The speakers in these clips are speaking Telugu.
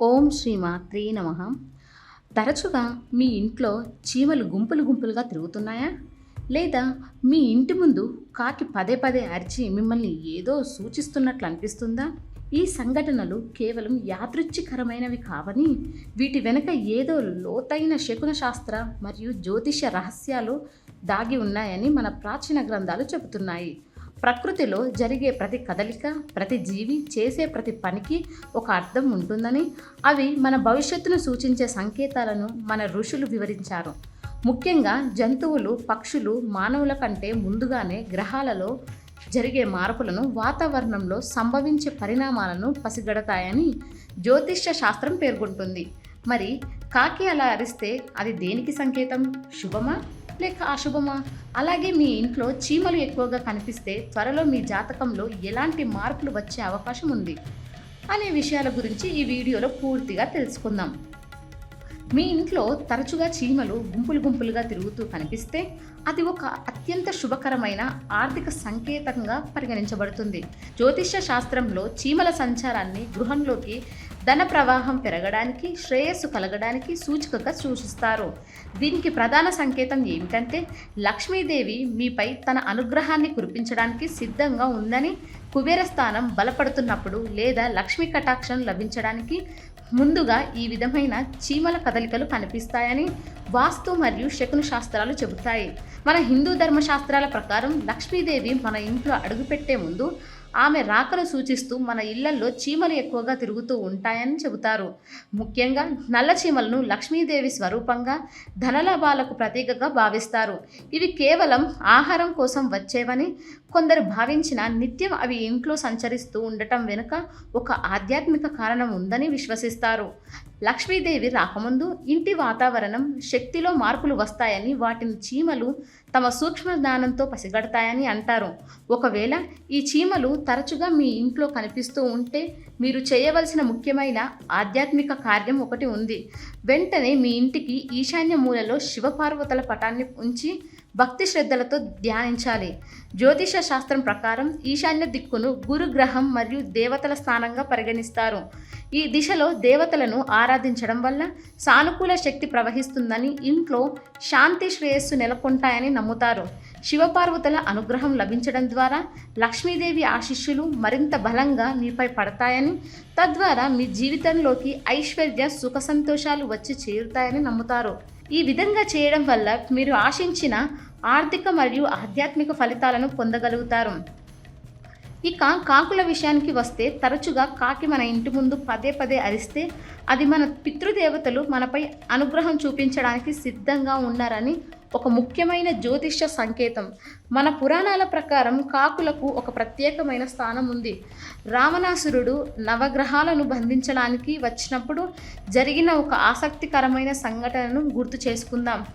ఓం శ్రీమాత్రే నమ. తరచుగా మీ ఇంట్లో చీమలు గుంపులు గుంపులుగా తిరుగుతున్నాయా? లేదా మీ ఇంటి ముందు కాకి పదే పదే అరిచి మిమ్మల్ని ఏదో సూచిస్తున్నట్లు అనిపిస్తుందా? ఈ సంఘటనలు కేవలం యాదృచ్ఛికరమైనవి కావని వీటి వెనుక ఏదో లోతైన శకున శాస్త్ర మరియు జ్యోతిష రహస్యాలు దాగి ఉన్నాయని మన ప్రాచీన గ్రంథాలు చెబుతున్నాయి. ప్రకృతిలో జరిగే ప్రతి కదలిక ప్రతి జీవి చేసే ప్రతి పనికి ఒక అర్థం ఉంటుందని అవి మన భవిష్యత్తును సూచించే సంకేతాలను మన ఋషులు వివరించారు. ముఖ్యంగా జంతువులు పక్షులు మానవుల కంటే ముందుగానే గ్రహాలలో జరిగే మార్పులను వాతావరణంలో సంభవించే పరిణామాలను పసిగడతాయని జ్యోతిష్య శాస్త్రం పేర్కొంటుంది. మరి కాకి అలా అరిస్తే అది దేనికి సంకేతం? శుభమా? లేక అశుభమా అలాగే మీ ఇంట్లో చీమలు ఎక్కువగా కనిపిస్తే త్వరలో మీ జాతకంలో ఎలాంటి మార్పులు వచ్చే అవకాశం ఉంది? అనే విషయాల గురించి ఈ వీడియోలో పూర్తిగా తెలుసుకుందాం. మీ ఇంట్లో తరచుగా చీమలు గుంపులు గుంపులుగా తిరుగుతూ కనిపిస్తే అది ఒక అత్యంత శుభకరమైన ఆర్థిక సంకేతంగా పరిగణించబడుతుంది. జ్యోతిష్య శాస్త్రంలో చీమల సంచారాన్ని గృహంలోకి ధన ప్రవాహం పెరగడానికి శ్రేయస్సు కలగడానికి సూచికగా సూచిస్తారు. దీనికి ప్రధాన సంకేతం ఏమిటంటే లక్ష్మీదేవి మీపై తన అనుగ్రహాన్ని కురిపించడానికి సిద్ధంగా ఉందని కుబేర స్థానం బలపడుతున్నప్పుడు లేదా లక్ష్మీ కటాక్షం లభించడానికి ముందుగా ఈ విధమైన చీమల కదలికలు కనిపిస్తాయని వాస్తు మరియు శకున శాస్త్రాలు చెబుతాయి. మన హిందూ ధర్మశాస్త్రాల ప్రకారం లక్ష్మీదేవి మన ఇంట్లో అడుగుపెట్టే ముందు ఆమె రాకను సూచిస్తూ మన ఇళ్ళల్లో చీమలు ఎక్కువగా తిరుగుతూ ఉంటాయని చెబుతారు. ముఖ్యంగా నల్ల చీమలను లక్ష్మీదేవి స్వరూపంగా ధనలాభాలకు ప్రతీకగా భావిస్తారు. ఇవి కేవలం ఆహారం కోసం వచ్చేవని కొందరు భావించిన నిత్యం అవి ఇంట్లో సంచరిస్తూ ఉండటం వెనుక ఒక ఆధ్యాత్మిక కారణం ఉందని విశ్వసిస్తారు. లక్ష్మీదేవి రాకముందు ఇంటి వాతావరణం శక్తిలో మార్పులు వస్తాయని వాటిని చీమలు తమ సూక్ష్మ జ్ఞానంతో పసిగడతాయని అంటారు. ఒకవేళ ఈ చీమలు తరచుగా మీ ఇంట్లో కనిపిస్తూ ఉంటే మీరు చేయవలసిన ముఖ్యమైన ఆధ్యాత్మిక కార్యం ఒకటి ఉంది. వెంటనే మీ ఇంటికి ఈశాన్య మూలలో శివపార్వతుల పటాన్ని ఉంచి భక్తి శ్రద్ధలతో ధ్యానించాలి. జ్యోతిష శాస్త్రం ప్రకారం ఈశాన్య దిక్కును గురుగ్రహం మరియు దేవతల స్థానంగా పరిగణిస్తారు. ఈ దిశలో దేవతలను ఆరాధించడం వల్ల సానుకూల శక్తి ప్రవహిస్తుందని ఇంట్లో శాంతి శ్రేయస్సు నెలకొంటాయని నమ్ముతారు. శివపార్వతుల అనుగ్రహం లభించడం ద్వారా లక్ష్మీదేవి ఆశిష్యులు మరింత బలంగా మీపై పడతాయని తద్వారా మీ జీవితంలోకి ఐశ్వర్య సుఖ సంతోషాలు వచ్చి చేరుతాయని నమ్ముతారు. ఈ విధంగా చేయడం వల్ల మీరు ఆశించిన ఆర్థిక మరియు ఆధ్యాత్మిక ఫలితాలను పొందగలుగుతారు. ఇక కాకుల విషయానికి వస్తే తరచుగా కాకి మన ఇంటి ముందు పదే పదే అరిస్తే అది మన పితృదేవతలు మనపై అనుగ్రహం చూపించడానికి సిద్ధంగా ఉన్నారని ఒక ముఖ్యమైన జ్యోతిష్య సంకేతం. మన పురాణాల ప్రకారం కాకులకు ఒక ప్రత్యేకమైన స్థానం ఉంది. రావణాసురుడు నవగ్రహాలను బంధించడానికి వచ్చినప్పుడు జరిగిన ఒక ఆసక్తికరమైన సంఘటనను గుర్తు చేసుకుందాం.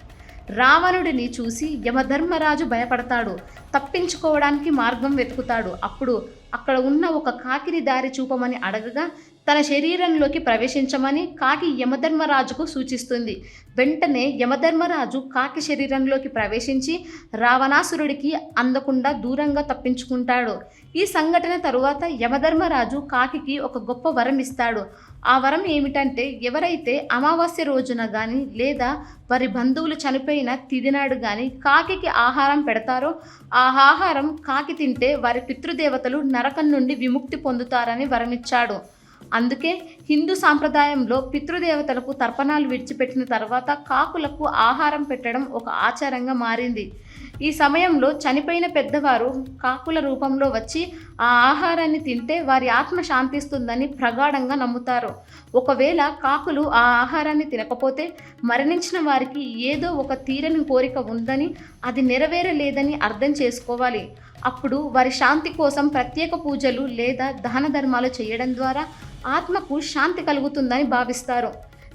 రావణుడిని చూసి యమధర్మరాజు భయపడతాడు. తప్పించుకోవడానికి మార్గం వెతుకుతాడు. అప్పుడు అక్కడ ఉన్న ఒక కాకిని దారి చూపమని అడగగా తన శరీరంలోకి ప్రవేశించమని కాకి యమధర్మరాజుకు సూచిస్తుంది. వెంటనే యమధర్మరాజు కాకి శరీరంలోకి ప్రవేశించి రావణాసురుడికి అందకుండా దూరంగా తప్పించుకుంటాడు. ఈ సంఘటన తరువాత యమధర్మరాజు కాకికి ఒక గొప్ప వరం ఇస్తాడు. ఆ వరం ఏమిటంటే ఎవరైతే అమావాస్య రోజున కానీ లేదా వారి బంధువులు చనిపోయిన తిదినాడు కానీ కాకికి ఆహారం పెడతారో ఆ ఆహారం కాకి తింటే వారి పితృదేవతలు నరకం నుండి విముక్తి పొందుతారని వరమిచ్చాడు. అందుకే హిందూ సాంప్రదాయంలో పితృదేవతలకు తర్పణాలు విడిచిపెట్టిన తర్వాత కాకులకు ఆహారం పెట్టడం ఒక ఆచారంగా మారింది. ఈ సమయంలో చనిపోయిన పెద్దవారు కాకుల రూపంలో వచ్చి ఆ ఆహారాన్ని తింటే వారి ఆత్మ శాంతిస్తుందని ప్రగాఢంగా నమ్ముతారు. ఒకవేళ కాకులు ఆ ఆహారాన్ని తినకపోతే మరణించిన వారికి ఏదో ఒక తీరని కోరిక ఉందని అది నెరవేరలేదని అర్థం చేసుకోవాలి. అప్పుడు వారి శాంతి కోసం ప్రత్యేక పూజలు లేదా దాన ధర్మాలు చేయడం ద్వారా ఆత్మకు శాంతి కలుగుతుందని భావిస్తారు.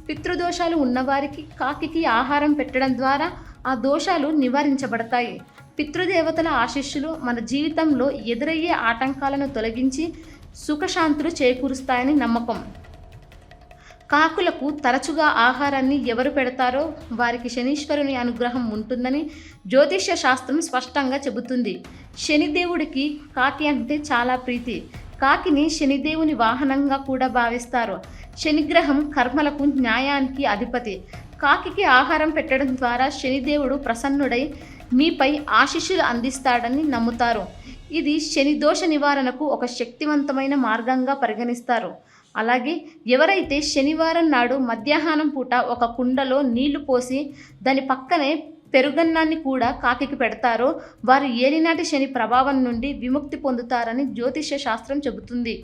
పితృదోషాలు ఉన్నవారికి కాకికి ఆహారం పెట్టడం ద్వారా ఆ దోషాలు నివారించబడతాయి. పితృదేవతల ఆశీస్సులు మన జీవితంలో ఎదురయ్యే ఆటంకాలను తొలగించి సుఖశాంతులు చేకూరుస్తాయని నమ్మకం. కాకులకు తరచుగా ఆహారాన్ని ఎవరు పెడతారో వారికి శనీశ్వరుని అనుగ్రహం ఉంటుందని జ్యోతిష్య శాస్త్రం స్పష్టంగా చెబుతుంది. శనిదేవుడికి కాకి అంటే చాలా ప్రీతి. కాకిని శనిదేవుని వాహనంగా కూడా భావిస్తారు. శనిగ్రహం కర్మలకు న్యాయానికి అధిపతి. కాకికి ఆహారం పెట్టడం ద్వారా శనిదేవుడు ప్రసన్నుడై మీపై ఆశీస్సులు అందిస్తాడని నమ్ముతారు. ఇది శని దోష నివారణకు ఒక శక్తివంతమైన మార్గంగా పరిగణిస్తారు. అలాగే ఎవరైతే శనివారం నాడు మధ్యాహ్నం పూట ఒక కుండలో నీళ్ళు పోసి దాని పక్కనే పెరుగన్నాన్ని కూడా కాకికి పెడతారో వారు ఏలినాటి శని ప్రభావం నుండి విముక్తి పొందుతారని జ్యోతిష్య శాస్త్రం చెబుతుంది.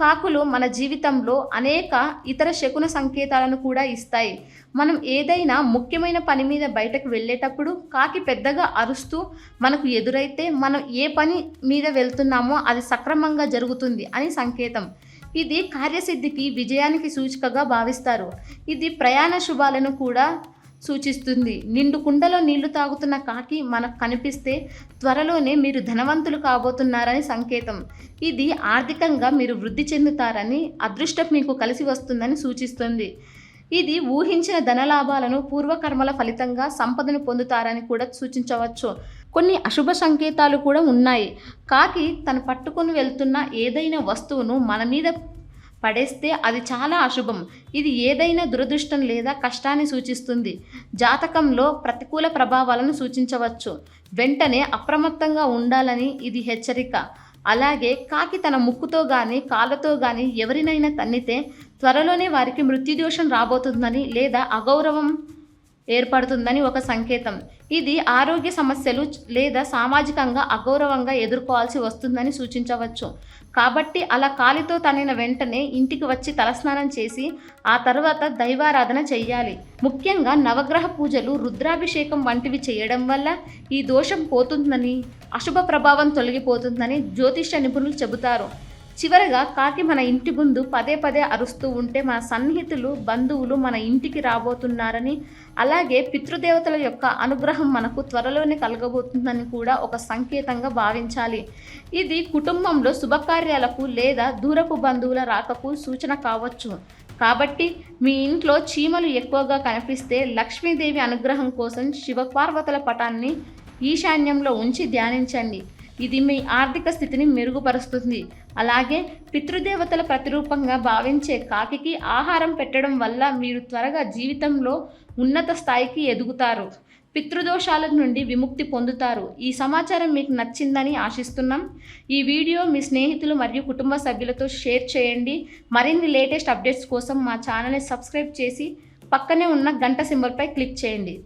కాకులు మన జీవితంలో అనేక ఇతర శకున సంకేతాలను కూడా ఇస్తాయి. మనం ఏదైనా ముఖ్యమైన పని మీద బయటకు వెళ్ళేటప్పుడు కాకి పెద్దగా అరుస్తూ మనకు ఎదురైతే మనం ఏ పని మీద వెళ్తున్నామో అది సక్రమంగా జరుగుతుంది అని సంకేతం. ఇది కార్యసిద్ధికి విజయానికి సూచికగా భావిస్తారు. ఇది ప్రయాణ శుభాలను కూడా సూచిస్తుంది. నిండు కుండలో నీళ్ళు తాగుతున్న కాకి మనకు కనిపిస్తే త్వరలోనే మీరు ధనవంతులు కాబోతున్నారని సంకేతం. ఇది ఆర్థికంగా మీరు వృద్ధి చెందుతారని అదృష్టం మీకు కలిసి వస్తుందని సూచిస్తుంది. ఇది ఊహించిన ధనలాభాలను పూర్వకర్మల ఫలితంగా సంపదను పొందుతారని కూడా సూచించవచ్చు. కొన్ని అశుభ సంకేతాలు కూడా ఉన్నాయి. కాకి తను పట్టుకొని వెళ్తున్న ఏదైనా వస్తువును మన మీద పడేస్తే అది చాలా అశుభం. ఇది ఏదైనా దురదృష్టం లేదా కష్టాన్ని సూచిస్తుంది. జాతకంలో ప్రతికూల ప్రభావాలను సూచించవచ్చు. వెంటనే అప్రమత్తంగా ఉండాలని ఇది హెచ్చరిక. అలాగే కాకి తన ముక్కుతో కానీ కాళ్ళతో కానీ ఎవరినైనా తన్నితే త్వరలోనే వారికి మృత్యుదోషం రాబోతుందని లేదా అగౌరవం ఏర్పడుతుందని ఒక సంకేతం. ఇది ఆరోగ్య సమస్యలు లేదా సామాజికంగా అగౌరవంగా ఎదుర్కోవాల్సి వస్తుందని సూచించవచ్చు. కాబట్టి అలా కాలితో తనిన వెంటనే ఇంటికి వచ్చి తలస్నానం చేసి ఆ తర్వాత దైవారాధన చెయ్యాలి. ముఖ్యంగా నవగ్రహ పూజలు రుద్రాభిషేకం వంటివి చేయడం వల్ల ఈ దోషం పోతుందని అశుభ ప్రభావం తొలగిపోతుందని జ్యోతిష నిపుణులు చెబుతారు. చివరగా కాకి మన ఇంటి ముందు పదే పదే అరుస్తూ ఉంటే మన సన్నిహితులు బంధువులు మన ఇంటికి రాబోతున్నారని అలాగే పితృదేవతల యొక్క అనుగ్రహం మనకు త్వరలోనే కలగబోతుందని కూడా ఒక సంకేతంగా భావించాలి. ఇది కుటుంబంలో శుభకార్యాలకు లేదా దూరపు బంధువుల రాకకు సూచన కావచ్చు. కాబట్టి మీ ఇంట్లో చీమలు ఎక్కువగా కనిపిస్తే లక్ష్మీదేవి అనుగ్రహం కోసం శివపార్వతుల పటాన్ని ఈశాన్యంలో ఉంచి ధ్యానించండి. ఇది మీ ఆర్థిక స్థితిని మెరుగుపరుస్తుంది. అలాగే పితృదేవతల ప్రతిరూపంగా భావించే కాకికి ఆహారం పెట్టడం వల్ల మీరు త్వరగా జీవితంలో ఉన్నత స్థాయికి ఎదుగుతారు. పితృదోషాల నుండి విముక్తి పొందుతారు. ఈ సమాచారం మీకు నచ్చిందని ఆశిస్తున్నాం. ఈ వీడియో మీ స్నేహితులు మరియు కుటుంబ సభ్యులతో షేర్ చేయండి. మరిన్ని లేటెస్ట్ అప్డేట్స్ కోసం మా ఛానల్ని సబ్స్క్రైబ్ చేసి పక్కనే ఉన్న గంట సింబల్పై క్లిక్ చేయండి.